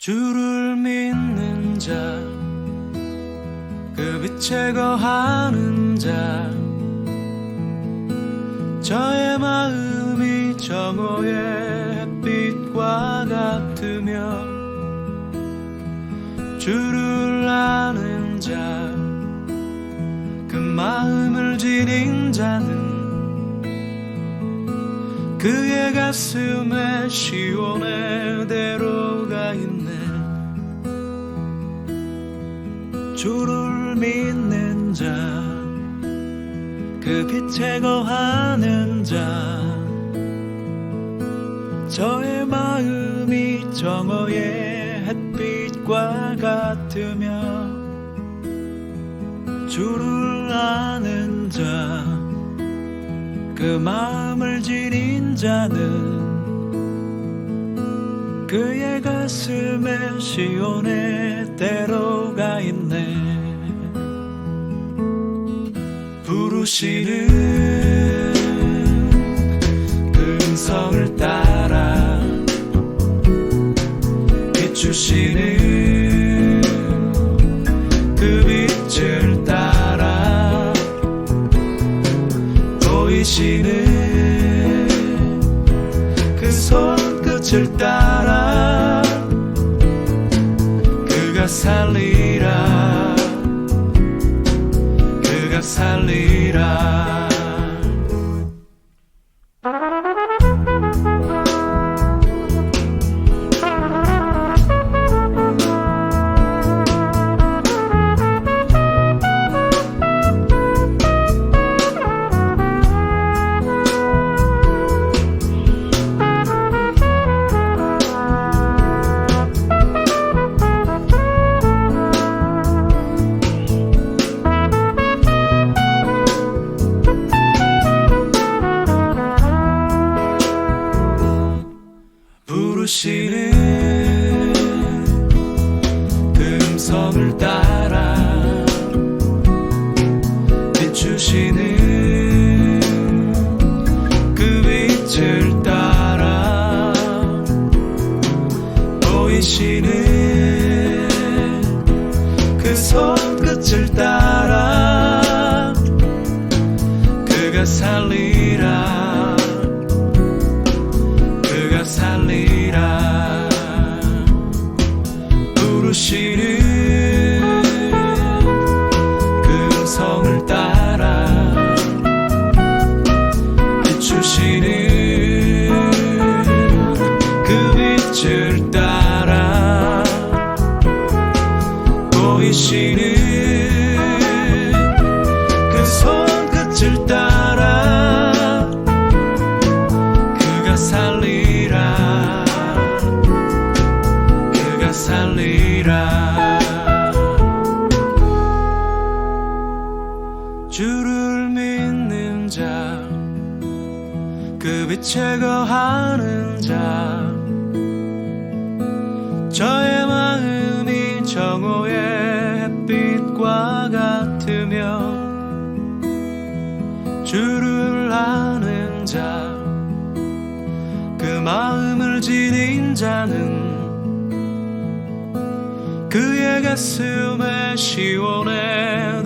주를 믿는 자, 그 빛에 거하는 자, 저의 마음이 정오의 햇빛과 같으며, 주를 아는 자, 그 마음을 지닌 자는 그의 가슴에 시온의 대로 가 있네. 주를 믿는 자 그 빛에 거하는 자 저의 마음이 정오의 햇빛과 같으며 주를 아는 자 그 마음을 지닌 자는 그의 가슴에 시온의 대로가 있네. 부르시는 그 음성을 따라 비추시는 그 빛을 따라 보이시는 그 손끝을 따라 살리라. 그가 살리라 부르시는 그 음성을 따라 비추시는 그 빛을 따라 보이시는 그 손끝을 따라 그가 살리라. 그가 살리라 그 빛에 거하는 자. 저의 마음이 정오의 햇빛과 같으며 주를 아는 자. 그 마음을 지닌 자는 그의 가슴에 시온의